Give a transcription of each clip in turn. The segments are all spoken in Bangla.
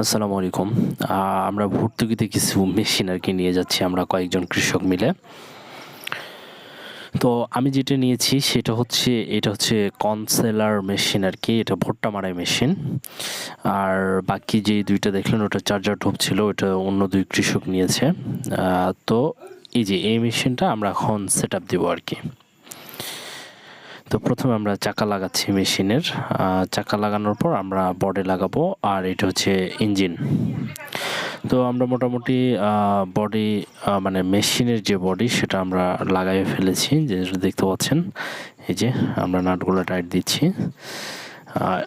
আসসালামু আলাইকুম। আমরা ভর্তুকিতে কিছু মেশিন আর কি নিয়ে যাচ্ছি আমরা কয়েকজন কৃষক মিলে। তো আমি যেটা নিয়েছি সেটা হচ্ছে, এটা হচ্ছে কনসেলার মেশিন আর কি, এটা ভুট্টা মারাই মেশিন আর বাকি যে দুইটা দেখলেন, ওটা চার্জার টোপ ছিল, ওটা অন্য দুই কৃষক নিয়েছে। তো এই যে এই মেশিনটা আমরা এখন সেট আপ দেবো আর কি। তো প্রথমে আমরা চাকা লাগাচ্ছি মেশিনের চাকা লাগানোর পর আমরা বডি লাগাবো, আর এটা হচ্ছে ইঞ্জিন তো আমরা মোটামুটি বডি মানে মেশিনের যে বডি সেটা আমরা লাগাই ফেলেছি, যে দেখতে পাচ্ছেন, এই যে আমরা নাটগুলো টাইট দিচ্ছি।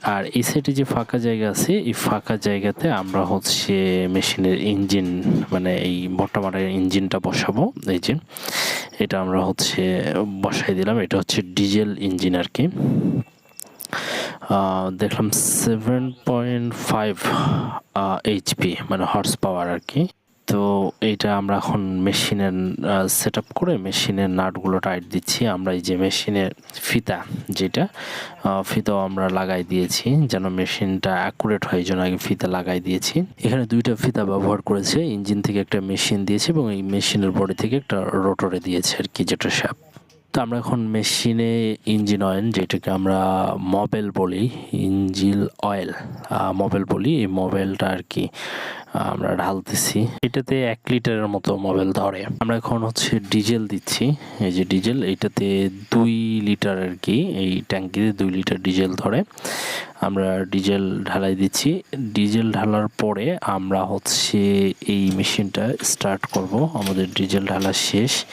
আর- এই সাইডে যে ফাঁকা জায়গা আছে, এই ফাঁকা জায়গাতে আমরা হচ্ছে মেশিনের ইঞ্জিন মানে এই বর্তমানে ইঞ্জিনটা বসাবো, এই যে। এটা আমরা হচ্ছে বসাই দিলাম। এটা হচ্ছে ডিজেল ইঞ্জিন আর কি। দেখলাম সেভেন পয়েন্ট ফাইভ এইচপি মানে হর্স পাওয়ার আর কি। তো এইটা আমরা এখন মেশিনের সেট করে মেশিনের নাটগুলো টাইট দিচ্ছি। আমরা এই যে মেশিনের ফিতা যেটা ফিতাও আমরা লাগাই দিয়েছি, যেন মেশিনটা অ্যাকুরেট হয় জন্য আগে ফিতা লাগাই দিয়েছি। এখানে দুইটা ফিতা ব্যবহার করেছে ইঞ্জিন থেকে একটা মেশিন দিয়েছে এবং এই মেশিনের বডি থেকে একটা রোটরে দিয়েছে আর কি, যেটা শ্যাপ তো আমরা এখন মেশিনে ইঞ্জিন অয়েল যেটাকে আমরা মবেল বলি ইঞ্জিল অয়েল মবেল বলি, এই মবেলটা আর কি আমরা ঢালতেছি। এটাতে এক লিটারের মতো মোবাইল ধরে। আমরা এখন হচ্ছে ডিজেল দিচ্ছি। এই যে ডিজেল, এইটাতে দুই লিটার আর কি, এই ট্যাঙ্কিতে দুই লিটার ডিজেল ধরে। আমরা ডিজেল ঢালাই দিচ্ছি। ডিজেল ঢালার পরে আমরা হচ্ছে এই মেশিনটা স্টার্ট করব। আমাদের ডিজেল ঢালা শেষ।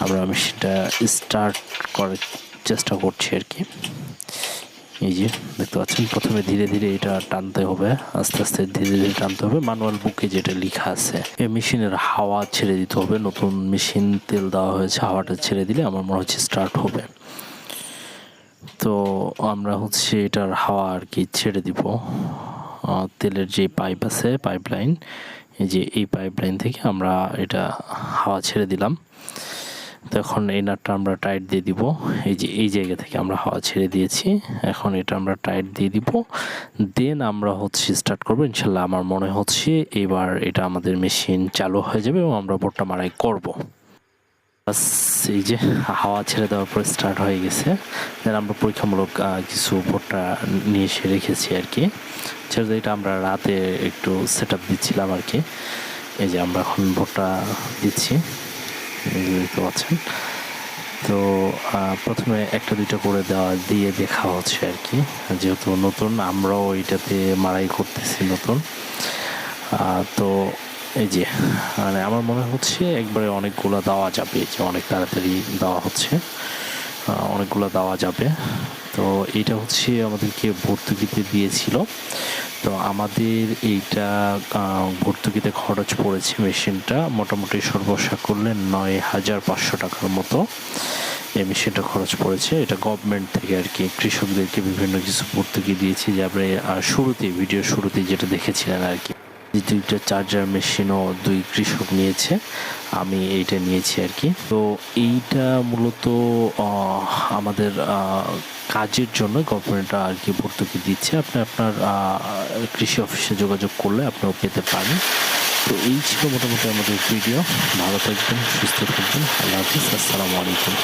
আমরা মেশিনটা স্টার্ট করার চেষ্টা করছি আর কি। এই যে, দেখতে পাচ্ছেন, প্রথমে ধীরে ধীরে এটা টানতে হবে, আস্তে আস্তে ধীরে ধীরে টানতে হবে। ম্যানুয়াল বুকে যেটা লেখা আছে, এই মেশিনের হাওয়া ছেড়ে দিতে হবে। নতুন মেশিন তেল দেওয়া হয়েছে, হাওয়াটা ছেড়ে দিলে আমার মনে হচ্ছে স্টার্ট হবে। তো আমরা হচ্ছে এটার হাওয়া আর কি ছেড়ে দিব। তেলের যে পাইপ আছে পাইপ লাইন এই যে এই পাইপ লাইন থেকে আমরা এটা হাওয়া ছেড়ে দিলাম। এখন এই নাটটা আমরা টাইট দিয়ে দিব। এই যে, এই জায়গা থেকে আমরা হাওয়া ছেড়ে দিয়েছি। এখন এটা আমরা টাইট দিয়ে দিব। দেন আমরা হচ্ছে স্টার্ট করব। ইনশাল্লাহ আমার মনে হচ্ছে এবার এটা আমাদের মেশিন চালু হয়ে যাবে এবং আমরা বোটটা মারাই করব। এই যে, হাওয়া ছেড়ে দেওয়ার পর স্টার্ট হয়ে গেছে। দেন আমরা পরীক্ষামূলক কিছু ভোটটা নিয়ে এসে রেখেছি আর কি। ছেড়ে এটা আমরা রাতে একটু সেট আপ দিচ্ছিলাম আর কি। এই যে আমরা এখন ভোটটা দিচ্ছি। পাচ্ছেন তো প্রথমে একটা দুইটা করে দেওয়া দিয়ে দেখা হচ্ছে আর কি। যেহেতু নতুন, আমরাও এটাতে মারাই করতেছি নতুন। তো এই যে মানে আমার মনে হচ্ছে একবারে অনেকগুলো দেওয়া যাবে, যে অনেক তাড়াতাড়ি দেওয়া হচ্ছে। অনেকগুলো দেওয়া যাবে। তো এটা হচ্ছে আমাদেরকে ভর্তুকিতে দিয়েছিল। তো আমাদের এইটা ভর্তুকিতে খরচ পড়েছে মেশিনটা। মোটামুটি সর্বসা করলে নয় হাজার পাঁচশো টাকার মতো এই মেশিনটা খরচ পড়েছে। এটা গভর্নমেন্ট থেকে আর কি, কৃষকদেরকে বিভিন্ন কিছু ভর্তুকি দিয়েছি। যে আপনি শুরুতে ভিডিও শুরুতে যেটা দেখেছিলেন আর কি। দুইটা চার্জার মেশিনও দুই কৃষক নিয়েছে, আমি এইটা নিয়েছি আর কি। তো এইটা মূলত আমাদের কাজের জন্য গভর্নমেন্ট আর কি ভর্তুকি দিচ্ছে। আপনি আপনার কৃষি অফিসে যোগাযোগ করলে আপনিও পেতে পারেন। তো এই ছিল মোটামুটি আমাদের ভিডিও। ভালো থাকবেন, সুস্থ থাকবেন। আল্লাহ হাফিজ। আসসালামু আলাইকুম।